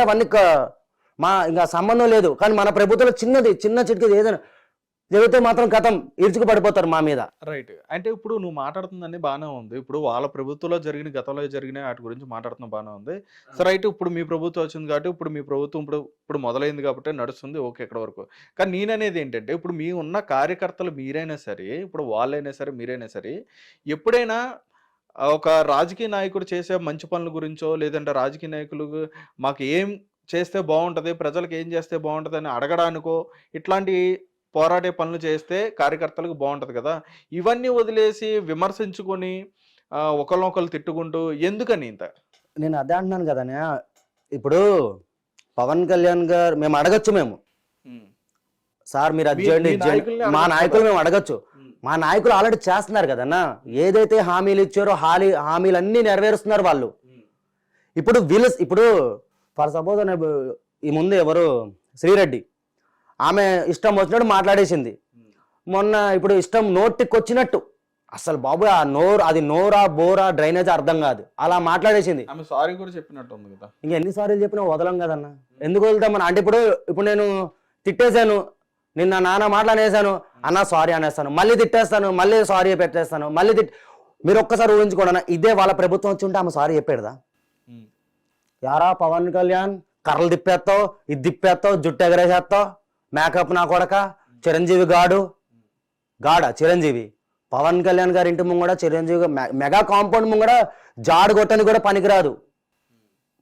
అవన్నీ మా ఇంకా సంబంధం లేదు. కానీ మన ప్రభుత్వంలో చిన్నది చిన్న చిటికి ఏదైనా జరిగితే మాత్రం కథం ఇరుచుకు పడిపోతారు మా మీద. రైట్. అంటే ఇప్పుడు నువ్వు మాట్లాడుతుందని బాగానే ఉంది. ఇప్పుడు వాళ్ళ ప్రభుత్వంలో జరిగిన గతంలో జరిగిన వాటి గురించి మాట్లాడుతున్న బాగానే ఉంది. సో రైట్ ఇప్పుడు మీ ప్రభుత్వం వచ్చింది కాబట్టి ఇప్పుడు మీ ప్రభుత్వం ఇప్పుడు ఇప్పుడు మొదలైంది కాబట్టి నడుస్తుంది ఓకే ఇక్కడ వరకు. కానీ నేననేది ఏంటంటే ఇప్పుడు మీ ఉన్న కార్యకర్తలు మీరైనా సరే ఇప్పుడు వాళ్ళైనా సరే మీరైనా సరే ఎప్పుడైనా ఒక రాజకీయ నాయకుడు చేసే మంచి పనుల గురించో లేదంటే రాజకీయ నాయకులు మాకు ఏం చేస్తే బాగుంటుంది ప్రజలకు ఏం చేస్తే బాగుంటుంది అని అడగడానికో ఇట్లాంటి పోరాడే పనులు చేస్తే కార్యకర్తలకు బాగుంటుంది కదా. ఇవన్నీ వదిలేసి విమర్శించుకొని ఒకళ్ళనొకళ్ళు తిట్టుకుంటూ ఎందుకని ఇంత? నేను అదే అంటున్నాను కదా నే. ఇప్పుడు పవన్ కళ్యాణ్ గారు మేము అడగచ్చు మేము. సార్ మీరు అది మీ- నాయకులు మేము అడగచ్చు. మా నాయకులు ఆల్రెడీ చేస్తున్నారు కదన్నా. ఏదైతే హామీలు ఇచ్చారో హామీ హామీలు అన్ని నెరవేరుస్తున్నారు వాళ్ళు. ఇప్పుడు వీళ్ళు ఇప్పుడు ఫర్ సపోజ్ ఈ ముందు ఎవరు? శ్రీరెడ్డి. ఆమె ఇష్టం వచ్చినట్టు మాట్లాడేసింది. మొన్న ఇప్పుడు ఇష్టం నోటికి వచ్చినట్టు అసలు బాబు ఆ నోరు అది నోరా బోరా డ్రైనేజ్ అర్థం కాదు. అలా మాట్లాడేసింది. ఆమె సారీ కూడా చెప్పినట్టు ఉంది కదా. ఇంక ఎన్నిసార్లు చెప్పినా వదలం కదన్న. ఎందుకు వదులుతాం మన అంటే ఇప్పుడు ఇప్పుడు నేను తిట్టేశాను. నిన్న నాన్న మాటలు అనేసాను అన్న సారీ అనేస్తాను మళ్ళీ తిట్టేస్తాను మళ్ళీ సారీ పెట్టేస్తాను మళ్ళీ తిట్ మీరు ఒక్కసారి ఊహించుకోండి అన్న ఇదే వాళ్ళ ప్రభుత్వం వచ్చి ఉంటే ఆమె సారీ చెప్పాడుదా. యారా పవన్ కళ్యాణ్ కర్రలు తిప్పేస్తావు ఇది తిప్పేస్తావు జుట్టు ఎగరేసేస్తావు మేకప్ నా కొడక చిరంజీవి గాడు. గాడ? చిరంజీవి. పవన్ కళ్యాణ్ గారి ఇంటి ముంగడ చిరంజీవి మెగా కాంపౌండ్ ముంగడ జాడు కొట్టని కూడా పనికిరాదు.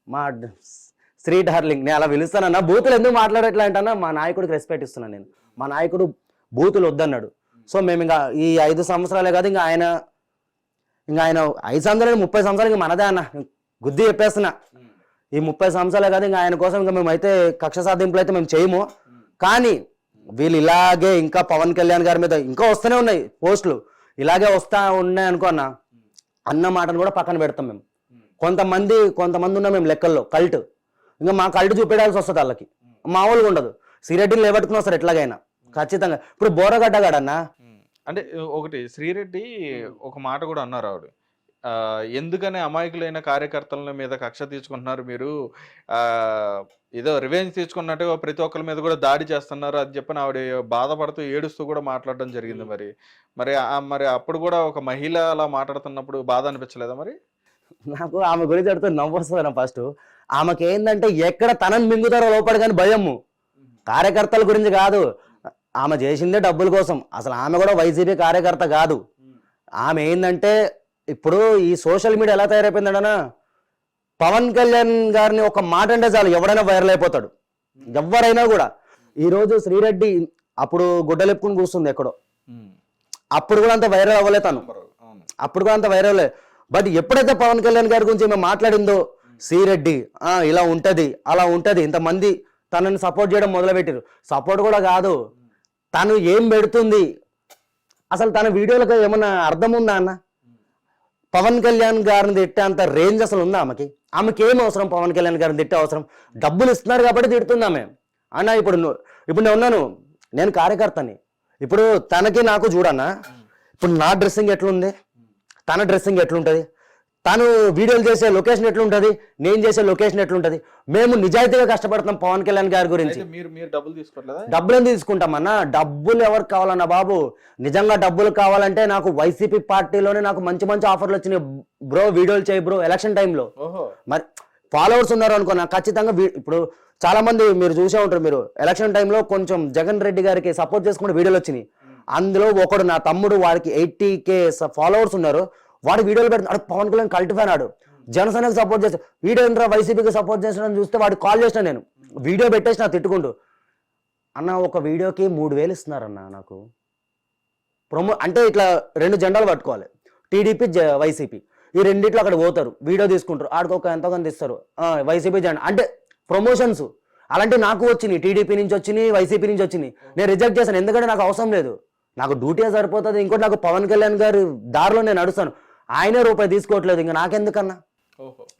మా శ్రీ డార్లింగ్ నేను అలా పిలుస్తానన్నా బూతులు ఎందుకు మాట్లాడట్లా అంటన్నా మా నాయకుడికి రెస్పెక్ట్ ఇస్తున్నాను నేను. మా నాయకుడు బూతులు వద్దన్నాడు. సో మేము ఇంకా ఈ ఐదు సంవత్సరాలే కాదు ఇంకా ఆయన ఇంకా ఆయన ఐదు సంవత్సరాలు ముప్పై సంవత్సరాలు ఇంకా మనదే అన్న. గుద్ది చెప్పేస్తున్నా. ఈ ముప్పై సంవత్సరాలే కాదు ఇంకా ఆయన కోసం ఇంకా మేమైతే కక్ష సాధింపులు అయితే మేము చేయము. కానీ వీళ్ళు ఇలాగే ఇంకా పవన్ కళ్యాణ్ గారి మీద ఇంకా వస్తూనే ఉన్నాయి పోస్టులు. ఇలాగే వస్తా ఉన్నాయి అనుకో అన్న అన్న మాటను కూడా పక్కన పెడతాం మేము. కొంతమంది కొంతమంది ఉన్నాం మేము లెక్కల్లో కల్ట్. ఇంకా మా కల్ట్ చూపెట్టాల్సి వస్తుంది వాళ్ళకి. మామూలుగా ఉండదు. సిరెడ్డిని లేబట్టుకుని వస్తారు ఎట్లాగైనా. ఖచ్చితంగా. ఇప్పుడు బోరగడ్డ గాడన్నా ఉమ్. అంటే ఒకటి శ్రీరెడ్డి ఒక మాట కూడా అన్నారు ఆవిడ. ఎందుకని అమాయకులైన కార్యకర్తల మీద కక్ష తీసుకుంటున్నారు మీరు? ఆ, ఏదో రివెంజ్ తీసుకున్నట్టు ప్రతి ఒక్కరి మీద కూడా దాడి చేస్తున్నారు అని చెప్పని ఆవిడ బాధపడుతూ ఏడుస్తూ కూడా మాట్లాడడం జరిగింది మరి. మరి మరి అప్పుడు కూడా ఒక మహిళ అలా మాట్లాడుతున్నప్పుడు బాధ అనిపించలేదా మరి? నాకు ఆమె గురించి అడిగితే నవ్వు వస్తుంది ఫస్ట్. ఆమెకి ఏంటంటే ఎక్కడ తనని మింగుతారో లోపల కానీ భయము. కార్యకర్తల గురించి కాదు. ఆమె చేసిందే డబ్బుల కోసం. అసలు ఆమె కూడా వైసీపీ కార్యకర్త కాదు. ఆమె ఏంటంటే ఇప్పుడు ఈ సోషల్ మీడియా ఎలా తయారైపోయిందన్నా పవన్ కళ్యాణ్ గారిని ఒక మాట అంటే చాలు ఎవడైనా వైరల్ అయిపోతాడు. ఎవరైనా కూడా. ఈరోజు శ్రీరెడ్డి అప్పుడు గుడ్డలెప్పుకుని కూర్చుంది ఎక్కడో. అప్పుడు కూడా అంత వైరల్ అవ్వలే తను. అప్పుడు కూడా అంత వైరల్ బట్ ఎప్పుడైతే పవన్ కళ్యాణ్ గారి గురించి మేము మాట్లాడిందో సిరెడ్డి ఇలా ఉంటుంది అలా ఉంటుంది. ఇంతమంది తనని సపోర్ట్ చేయడం మొదలుపెట్టారు సపోర్ట్ కూడా కాదు. తను ఏం పెడుతుంది? అసలు తన వీడియోలకు ఏమన్నా అర్థం ఉందా అన్న? పవన్ కళ్యాణ్ గారిని తిట్టే అంత రేంజ్ అసలు ఉందా ఆమెకి? ఆమెకి ఏం అవసరం పవన్ కళ్యాణ్ గారిని తిట్టే అవసరం? డబ్బులు ఇస్తున్నారు కాబట్టి తిడుతుంది ఆమె? అన్న ఇప్పుడు ఇప్పుడు నేను ఉన్నాను. నేను కార్యకర్తని. ఇప్పుడు తనకి నాకు చూడన్నా ఇప్పుడు నా డ్రెస్సింగ్ ఎట్లుంది? తన డ్రెస్సింగ్ ఎట్లుంటుంది? తను వీడియోలు చేసే లొకేషన్ ఎట్లుంటది? నేను చేసే లొకేషన్ ఎట్లుంటది? మేము నిజాయితీగా కష్టపడుతున్నాం పవన్ కళ్యాణ్ గారి గురించి. డబ్బులు ఎందుకు తీసుకుంటామన్నా డబ్బులు ఎవరికి కావాలన్నా బాబు? నిజంగా డబ్బులు కావాలంటే నాకు వైసీపీ పార్టీలోనే నాకు మంచి మంచి ఆఫర్లు వచ్చినాయి. బ్రో వీడియోలు చేయి బ్రో ఎలక్షన్ టైంలో. మరి ఫాలోవర్స్ ఉన్నారు అనుకో నాకు ఖచ్చితంగా ఇప్పుడు చాలా మంది మీరు చూసే ఉంటారు మీరు. ఎలక్షన్ టైంలో కొంచెం జగన్ రెడ్డి గారికి సపోర్ట్ చేసుకునే వీడియోలు వచ్చినాయి. అందులో ఒకడు నా తమ్ముడు వాడికి ఎయిటీ కే ఫాలోవర్స్ ఉన్నారు. వాడు వీడియోలు పెడుతున్నాడు పవన్ కళ్యాణ్ కల్ట్ ఫ్యాన్ ఆడు జనసేనకి సపోర్ట్ చేస్తాడు వీడియో ఏంట్రా వైసీపీకి సపోర్ట్ చేస్తాడని చూస్తే వాడు కాల్ చేసిన నేను. వీడియో పెట్టేసి నా తిట్టుకుంటూ. అన్న ఒక వీడియోకి మూడు వేలు ఇస్తున్నారన్న నాకు. ప్రమో అంటే ఇట్లా రెండు జెండాలు పట్టుకోవాలి. TDP YCP. ఈ రెండిట్లో అక్కడ పోతారు. వీడియో తీసుకుంటారు. ఆడికి ఒక ఎంతో కొంత ఇస్తారు. వైసీపీ జెండా. అంటే ప్రమోషన్స్. అలాంటి నాకు వచ్చినాయి. టీడీపీ నుంచి వచ్చినాయి వైసీపీ నుంచి వచ్చినాయి. నేను రిజెక్ట్ చేశాను. ఎందుకంటే నాకు అవసరం లేదు. నాకు డ్యూటీ సరిపోతుంది. ఇంకోటి నాకు పవన్ కళ్యాణ్ గారి దారిలో నేను నడుస్తాను. ఆయనే రూపాయి తీసుకోవట్లేదు ఇంకా నాకెందుకన్నా?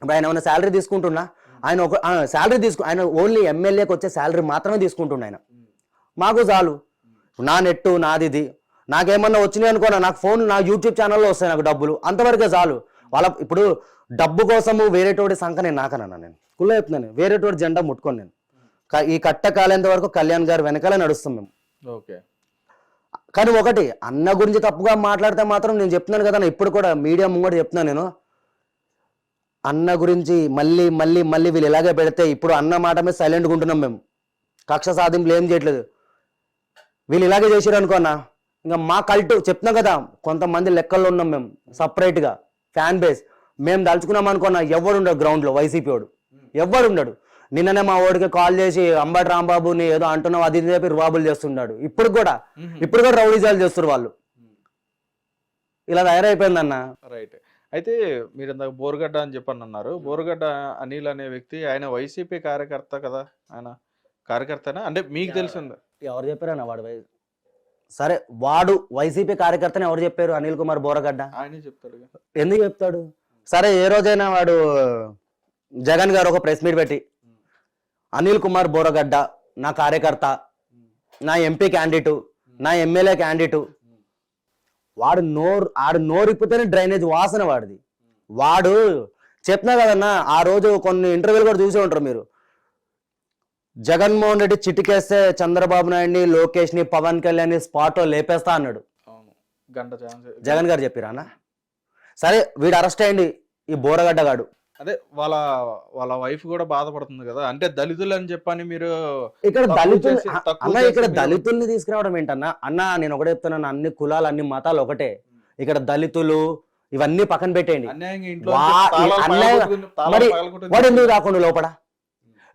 ఇప్పుడు ఆయన ఏమైనా శాలరీ తీసుకుంటున్నా? ఆయన ఒక శాలరీ తీసుకు ఆయన ఓన్లీ ఎమ్మెల్యేకి వచ్చే శాలరీ మాత్రమే తీసుకుంటున్నా ఆయన. మాకు చాలు. నా నెట్టు నాది ఇది. నాకేమన్నా వచ్చినాయి అనుకోనా? నాకు ఫోన్ నా యూట్యూబ్ ఛానల్లో వస్తాయి నాకు డబ్బులు. అంతవరకే చాలు. వాళ్ళ ఇప్పుడు డబ్బు కోసము వేరేటోడి సంఖ నేను నాకనన్నా నేను. కుల్ల చెప్తున్నాను వేరేటోడి జెండా ముట్టుకోను నేను. ఈ కట్ట కాలేంత వరకు కళ్యాణ్ గారు వెనకాలే నడుస్తాం మేము. ఓకే. కానీ ఒకటి అన్న గురించి తప్పుగా మాట్లాడితే మాత్రం నేను చెప్తున్నాను కదా ఇప్పుడు కూడా మీడియా ముంగట చెప్తున్నాను నేను. అన్న గురించి మళ్ళీ మళ్ళీ మళ్ళీ వీళ్ళు ఇలాగే పెడితే ఇప్పుడు అన్న మాట మీద సైలెంట్గా ఉంటున్నాం మేము. కక్ష సాధింపులు ఏం చేయట్లేదు. వీళ్ళు ఇలాగే చేసారు అనుకో అన్న. ఇంకా మా కల్ట్ చెప్తున్నాం కదా కొంతమంది లెక్కల్లో ఉన్నాం మేము సపరేట్గా ఫ్యాన్ బేస్. మేము దలుచుకున్నాం అనుకున్నా ఎవరు ఉండడు గ్రౌండ్లో వైసీపీ వాడు. ఎవరు ఉండడు నిన్ననే మా ఓడికి కాల్ చేసి అంబటి రాంబాబుని ఏదో అంటున్నావు అది చెప్పి రుబాబులు చేస్తున్నాడు ఇప్పుడు కూడా ఇప్పుడు కూడా రౌడీజాలు చేస్తారు వాళ్ళు. ఇలా తయారైపోయిందన్న. రైట్. అయితే మీరు ఇందాక బోరుగడ్డ అని చెప్పని అన్నారు బోరుగడ్డ అనిల్ అనే వ్యక్తి ఆయన వైసీపీ కార్యకర్త కదా? ఆయన కార్యకర్తనా? అంటే మీకు తెలిసింది. ఎవరు చెప్పారన్న వాడు సరే వాడు వైసీపీ కార్యకర్తని ఎవరు చెప్పారు? అనిల్ కుమార్ బోరగడ్డ? ఆయనే చెప్తాడు ఎందుకు చెప్తాడు? సరే ఏ రోజైనా వాడు జగన్ గారు ఒక ప్రెస్ మీట్ పెట్టి అనిల్ కుమార్ బోరగడ్డ నా కార్యకర్త నా ఎంపీ క్యాండిడేటు నా ఎమ్మెల్యే క్యాండిడేటు. వాడు నోరు ఆడు నోరిప్పితేనే డ్రైనేజ్ వాసన వాడిది. వాడు చెప్తున్నా కదన్నా ఆ రోజు కొన్ని ఇంటర్వ్యూలు కూడా చూసే ఉంటారు మీరు. జగన్మోహన్ రెడ్డి చిటికేస్తే చంద్రబాబు నాయుడిని లోకేష్ని పవన్ కళ్యాణ్ స్పాట్లో లేపేస్తా అన్నాడు. జగన్ గారు చెప్పిరానా సరే వీడు అరెస్ట్ అయ్యింది ఈ బోరగడ్డ గాడు. అదే వాళ్ళ వాళ్ళ వైఫ్ కూడా బాధపడుతుంది కదా. అంటే దళితులు అని చెప్పని మీరు ఇక్కడ దళితులు అన్న ఇక్కడ దళితుల్ని తీసుకురావడం ఏంటన్నా? అన్న నేను ఒకటే చెప్తున్నాను అన్ని కులాలు అన్ని మతాలు ఒకటే. ఇక్కడ దళితులు ఇవన్నీ పక్కన పెట్టేయండి. మరి వాడు ఎందుకు దాక్కుండు లోపల?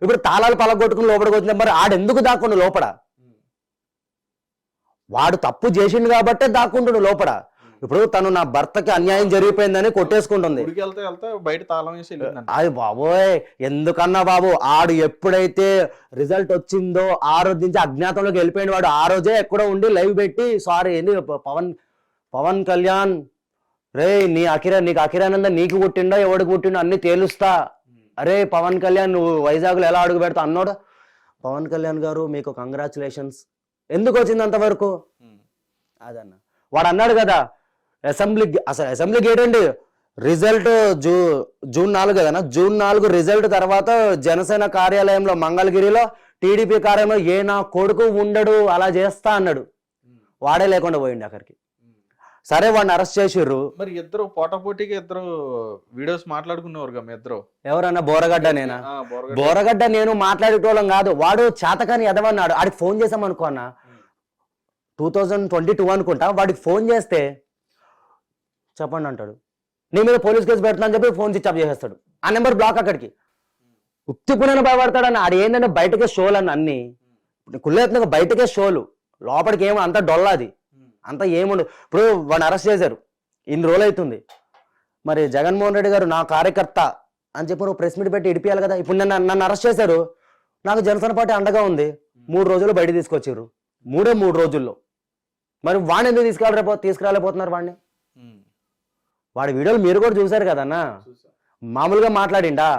ఇప్పుడు తాళాలు పలగొట్టుకుని లోపలికి వచ్చిన మరి ఆడు ఎందుకు దాక్కుండు లోపల? వాడు తప్పు చేసిండు కాబట్టే దాక్కుంటుండు లోపల. ఇప్పుడు తను నా భర్తకి అన్యాయం జరిగిపోయిందని కొట్టేసుకుంటుంది. బయట తాళం వేసి అది బాబోయ్ ఎందుకన్నా బాబు? ఆడు ఎప్పుడైతే రిజల్ట్ వచ్చిందో ఆ రోజు నుంచి అజ్ఞాతంలోకి వెళ్ళిపోయిన వాడు ఆ రోజే ఎక్కడో ఉండి లైవ్ పెట్టి సారీ పవన్ పవన్ కళ్యాణ్ రే నీ అఖిరా నీకు అఖిరానంద నీకు పుట్టిండో ఎవడికి పుట్టిండో అన్ని తేలుస్తా. అరే పవన్ కళ్యాణ్ నువ్వు వైజాగ్లో ఎలా అడుగు పెడతా? అన్నోడు. పవన్ కళ్యాణ్ గారు మీకు కంగ్రాచులేషన్స్ ఎందుకు వచ్చింది అంతవరకు? అదన్న. వాడు అన్నాడు కదా అసెంబ్లీ అసలు అసెంబ్లీ గేట్ అండి రిజల్ట్ జూ జూన్ నాలుగు కదనా? జూన్ నాలుగు రిజల్ట్ తర్వాత జనసేన కార్యాలయంలో మంగళగిరిలో టీడీపీ కార్యాలయంలో ఏ నా కొడుకు ఉండడు అలా చేస్తా అన్నాడు. వాడే లేకుండా పోయిండు అక్కడికి. సరే వాడిని అరెస్ట్ చేసిర్రు. మరి ఇద్దరు పోటాపోటీగా ఇద్దరు వీడియోస్ మాట్లాడుకునేవారు కదా మీ ఇద్దరు? ఎవరన్నా బోరగడ్డ నేనా? బోరగడ్డ. నేను మాట్లాడేటోళ్ళం కాదు. వాడు చేతకాని ఎదవన్నాడు ఆడికి ఫోన్ చేసాం అనుకో అన్న టూ థౌజండ్ ట్వంటీ టూ అనుకుంటా వాడికి ఫోన్ చేస్తే చెప్పండి అంటాడు. నీ మీద పోలీస్ కేసు పెడతా అని చెప్పి ఫోన్ స్విచ్ ఆఫ్ చేసేస్తాడు. ఆ నెంబర్ బ్లాక్ అక్కడికి. ఉత్తిపునని భయపడతాడు అన్న ఆడు ఏంటంటే బయటకే షోలు అని అన్ని. కుళ్ళేతున్నా బయటకే షోలు లోపలికి ఏమో అంత డొల్లాది అంత ఏముండదు ఇప్పుడు వాడిని అరెస్ట్ చేశారు. ఇన్ని రోజులు అవుతుంది మరి జగన్మోహన్ రెడ్డి గారు నా కార్యకర్త అని చెప్పి నువ్వు ప్రెస్ మీట్ పెట్టి ఇడిపియాలి కదా. ఇప్పుడు నన్ను నన్ను అరెస్ట్ చేశారు. నాకు జనసేన పార్టీ అండగా ఉంది. మూడు రోజులు బయట తీసుకొచ్చారు. మూడే మూడు రోజుల్లో. మరి వాడిని ఎందుకు తీసుకురాలేపో తీసుకురాలేకపోతున్నారు వాడిని? వాడి వీడియోలు మీరు కూడా చూశారు కదన్నా. మామూలుగా మాట్లాడిండా?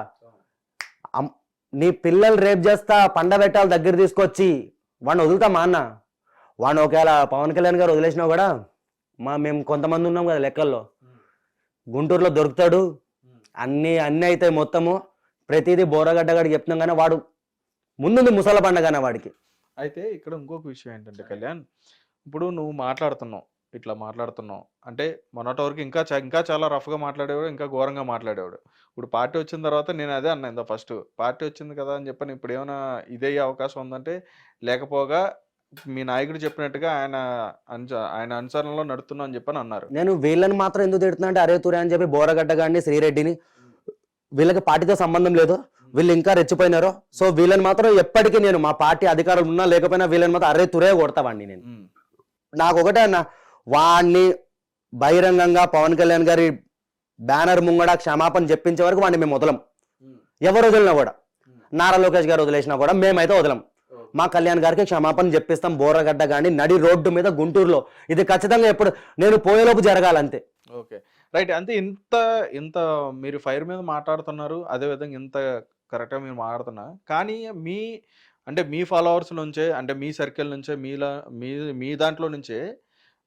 నీ పిల్లలు రేపు చేస్తా పండబెట్టాలి దగ్గర తీసుకొచ్చి వాడిని వదులుతామా అన్న. వాడిని ఒకవేళ పవన్ కళ్యాణ్ గారు వదిలేసినా కూడా మా మేము కొంతమంది ఉన్నాం కదా లెక్కల్లో. గుంటూరులో దొరుకుతాడు. అన్ని అన్ని అవుతాయి మొత్తము. ప్రతిదీ బోరగడ్డ గారికి చెప్తున్నాం కానీ వాడు ముందుంది ముసల పండగనే వాడికి. అయితే ఇక్కడ ఇంకొక విషయం ఏంటంటే కళ్యాణ్ ఇప్పుడు నువ్వు మాట్లాడుతున్నావు. ఇట్లా మాట్లాడుతున్నావు అంటే మొన్నటి వరకు ఇంకా ఇంకా చాలా రఫ్గా మాట్లాడేవాడు ఇంకా ఘోరంగా మాట్లాడేవాడు. ఇప్పుడు పార్టీ వచ్చిన తర్వాత నేను అదే అన్నా ఇంత ఫస్ట్ పార్టీ వచ్చింది కదా అని చెప్పని ఇప్పుడు ఏమైనా ఇదయ్యే అవకాశం ఉందంటే లేకపోగా మీ నాయకుడు చెప్పినట్టుగా ఆయన ఆయన అనుసరణలో నడుతున్నా అని చెప్పని అన్నారు. నేను వీళ్ళని మాత్రం ఎందుకు తిడుతున్నా అంటే అరే తురే అని చెప్పి బోరగడ్డ గారిని శ్రీరెడ్డిని వీళ్ళకి పార్టీతో సంబంధం లేదు. వీళ్ళు ఇంకా రెచ్చిపోయినారు. సో వీళ్ళని మాత్రం ఎప్పటికీ నేను మా పార్టీ అధికారులు ఉన్నా లేకపోయినా వీళ్ళని మాత్రం అరే తురే కొడతావాడిని నేను. నాకు ఒకటే అన్న వాడిని బహిరంగంగా పవన్ కళ్యాణ్ గారి బ్యానర్ ముంగడ క్షమాపణ చెప్పించే వరకు వాడిని మేము వదలం. ఎవరు వదిలినా కూడా. నారా లోకేష్ గారు వదిలేసినా కూడా మేమైతే వదలం. మా కళ్యాణ్ గారికి క్షమాపణ చెప్పిస్తాం. బోరగడ్డ కానీ నడి రోడ్డు మీద గుంటూరులో. ఇది ఖచ్చితంగా ఎప్పుడు నేను పోయేలోపు జరగాలంతే. ఓకే. రైట్. అంటే ఇంత ఇంత మీరు ఫైర్ మీద మాట్లాడుతున్నారు. అదే విధంగా ఇంత కరెక్ట్గా మీరు మాట్లాడుతున్నా. కానీ మీ అంటే మీ ఫాలోవర్స్ నుంచే అంటే మీ సర్కిల్ నుంచే మీలా మీ మీ దాంట్లో నుంచే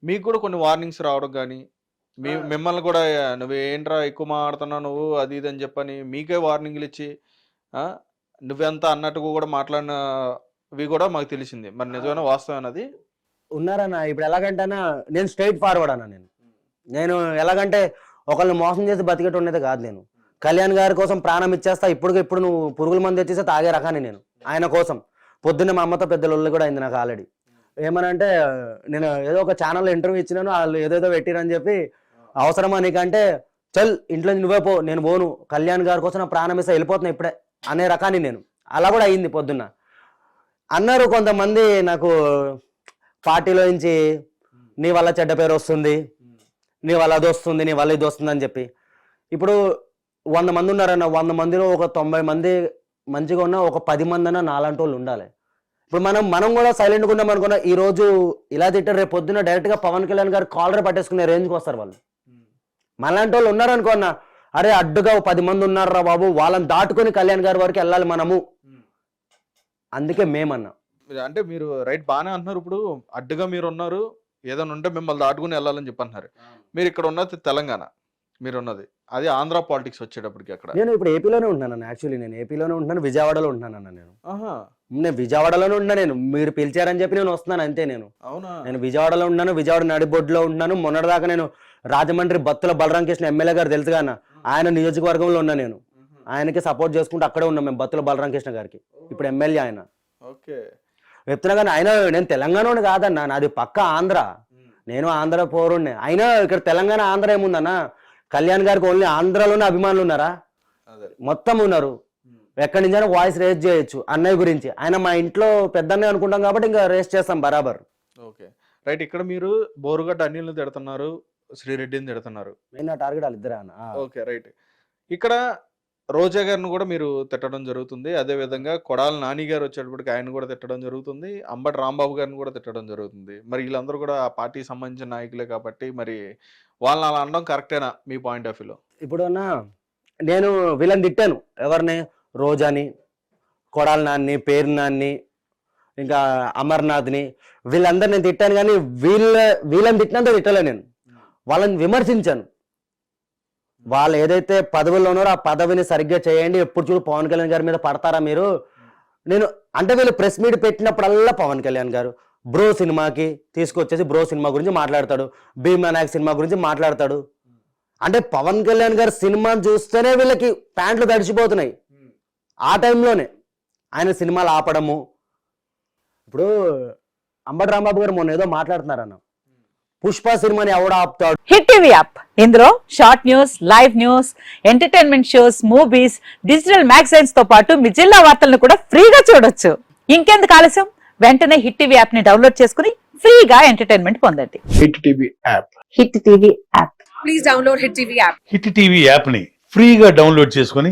మీకు కూడా కొన్ని వార్నింగ్స్ రావడం కానీ మీ మిమ్మల్ని కూడా నువ్వు ఏంట్రా ఎక్కువ మాట్లాడుతున్నావు నువ్వు? అది ఇది అని చెప్పని మీకే వార్నింగ్లు ఇచ్చి నువ్వెంత అన్నట్టుగా కూడా మాట్లాడినవి కూడా మాకు తెలిసింది. మరి నిజమైన వాస్తవం అది? ఉన్నారన్న ఇప్పుడు ఎలాగంటే అన్న, నేను స్ట్రైట్ ఫార్వర్డ్ అన్న నేను. నేను ఎలాగంటే ఒకళ్ళని మోసం చేసి బతికేట ఉండేది కాదు నేను. కళ్యాణ్ గారి కోసం ప్రాణం ఇచ్చేస్తా ఇప్పుడు ఇప్పుడు నువ్వు పురుగుల మంది తెచ్చేస్తే తాగే రకాన్ని నేను. ఆయన కోసం. పొద్దున్న మా అమ్మతో పెద్ద లొల్లి కూడా అయింది నాకు ఆల్రెడీ ఏమనంటే నేను ఏదో ఒక ఛానల్ ఇంటర్వ్యూ ఇచ్చినాను వాళ్ళు ఏదేదో పెట్టిరని చెప్పి అవసరమా నీకంటే చల్ ఇంట్లో నువ్వే పో నేను పోను. కళ్యాణ్ గారి కోసం నా ప్రాణం ఇస్తా వెళ్ళిపోతున్నా ఇప్పుడే అనే రకాన్ని నేను. అలా కూడా అయింది పొద్దున్న. అన్నారు కొంతమంది నాకు పార్టీలో నుంచి నీ వల్ల చెడ్డ పేరు వస్తుంది. నీ వల్ల అది వస్తుంది నీ వల్ల ఇది వస్తుంది అని చెప్పి. ఇప్పుడు వంద మంది ఉన్నారన్న వంద మందిలో ఒక తొంభై మంది మంచిగా ఉన్న ఒక పది మంది అన్న నాలాంటి వాళ్ళు ఉండాలి. ఇప్పుడు మనం మనం కూడా సైలెంట్గా ఉన్నాం అనుకున్నా ఈ రోజు ఇలా తిట్టారు రేపు పొద్దున్న డైరెక్ట్గా పవన్ కళ్యాణ్ గారు కాలర్ పట్టేసుకునే రేంజ్కి వస్తారు వాళ్ళు. మనలాంటి వాళ్ళు ఉన్నారు అనుకున్నా అరే అడ్డుగా పది మంది ఉన్నారా బాబు వాళ్ళని దాటుకొని కళ్యాణ్ గారి వరకు వెళ్ళాలి మనము. అందుకే మేమన్నా. అంటే మీరు రైట్ బాగానే అంటున్నారు ఇప్పుడు అడ్డుగా మీరు ఉన్నారు ఏదైనా ఉంటే మిమ్మల్ని దాటుకుని వెళ్ళాలని చెప్పి అంటున్నారు. మీరు ఇక్కడ ఉన్నది తెలంగాణ మీరు ఉన్నది. అది ఆంధ్ర పాలిటిక్స్ వచ్చేటప్పటికి అక్కడ. నేను ఇప్పుడు ఏపీలోనే ఉంటున్నాను యాక్చువల్లీ నేను ఏపీలోనే ఉంటున్నాను విజయవాడలో ఉంటున్నాను అన్న నేను. ఆహా. నేను విజయవాడలోనే ఉన్నా నేను. మీరు పిలిచారని చెప్పి నేను వస్తున్నాను అంతే నేను. అవునా? నేను విజయవాడలో ఉన్నాను విజయవాడ నడిబొడ్డులో ఉంటున్నాను మొన్నటిదాకా నేను రాజమండ్రి బత్తుల బలరాం కృష్ణ ఎమ్మెల్యే గారు తెలుసుగా అన్న? ఆయన నియోజకవర్గంలో ఉన్నా నేను. ఆయనకి సపోర్ట్ చేసుకుంటూ అక్కడే ఉన్నాం మేము బత్తుల బలరాం కృష్ణ గారికి. ఇప్పుడు ఎమ్మెల్యే ఆయన. ఓకే. చెప్తున్నా కానీ ఆయన నేను తెలంగాణ కాదన్న. నాది పక్క ఆంధ్ర. నేను ఆంధ్ర పౌరుణ్ణి. అయినా ఇక్కడ తెలంగాణ ఆంధ్ర ఏముందన్న? కళ్యాణ్ గారికి ఓన్లీ ఆంధ్రలోనే అభిమానులు ఉన్నారా? మొత్తం ఉన్నారు. ఎక్కడి నుంచైనా వాయిస్ రేస్ చేయొచ్చు అన్నయ్య గురించి. ఆయన మా ఇంట్లో పెద్దన్నయ్య అనుకుంటాం కాబట్టి ఇంకా రేస్ చేస్తాం బరాబర్. ఓకే. రైట్ ఇక్కడ మీరు బోరుగడ్డ అనిల్ని తిడుతున్నారు శ్రీరెడ్డిని తిడుతున్నారు. మెయిన్ నా టార్గెట్ వాళ్ళిద్దరే అన్న. ఆ. Okay right. ఇక్కడ రోజా గారిని కూడా మీరు తిట్టడం జరుగుతుంది. అదే విధంగా కొడాల నాని గారు వచ్చేటప్పటికి ఆయన కూడా తిట్టడం జరుగుతుంది. అంబటి రాంబాబు గారిని కూడా తిట్టడం జరుగుతుంది. మరి వీళ్ళందరూ కూడా ఆ పార్టీకి సంబంధించిన నాయకులే కాబట్టి మరి వాళ్ళని అలా అనడం కరెక్టేనా మీ పాయింట్ ఆఫ్ వ్యూలో ఇప్పుడు అన్న నేను వీళ్ళని తిట్టాను. ఎవరిని? రోజాని కొడాల నాన్ని పేరు నాన్ని ఇంకా అమర్నాథ్ని వీళ్ళందరిని నేను తిట్టాను కానీ వీళ్ళ వీళ్ళని తిట్టినంత తిట్టలే నేను. వాళ్ళని విమర్శించాను. వాళ్ళు ఏదైతే పదవుల్లో ఉన్నారో ఆ పదవిని సరిగ్గా చేయండి. ఎప్పుడు చూడు పవన్ కళ్యాణ్ గారి మీద పడతారా మీరు? నేను అంటే వీళ్ళు ప్రెస్ మీట్ పెట్టినప్పుడల్లా పవన్ కళ్యాణ్ గారు బ్రో సినిమాకి తీసుకొచ్చేసి బ్రో సినిమా గురించి మాట్లాడతాడు. భీమానాయక్ సినిమా గురించి మాట్లాడతాడు. అంటే పవన్ కళ్యాణ్ గారు సినిమాని చూస్తేనే వీళ్ళకి ప్యాంట్లు తడిచిపోతున్నాయి ఆ టైంలోనే ఆయన సినిమాలు ఆపడము. ఇప్పుడు అంబటి రాంబాబు గారు మొన్న ఏదో మాట్లాడుతున్నారన్న. పుష్ప సినిమాని ఎవడు ఆపుతాడు? Hit TV app. ఇందులో short news live news entertainment shows movies digital మ్యాగజైన్స్తో పాటు మీ జిల్లా వార్తలను కూడా ఫ్రీగా చూడొచ్చు. ఇంకెందుకు ఆలస్యం? వెంటనే హిట్ టీవీ యాప్ని డౌన్లోడ్ చేసుకుని ఫ్రీగా ఎంటర్టైన్మెంట్ పొందండి. Hit TV app. Hit TV app. Please download Hit TV app. Hit TV యాప్ని ఫ్రీగా డౌన్లోడ్ చేసుకొని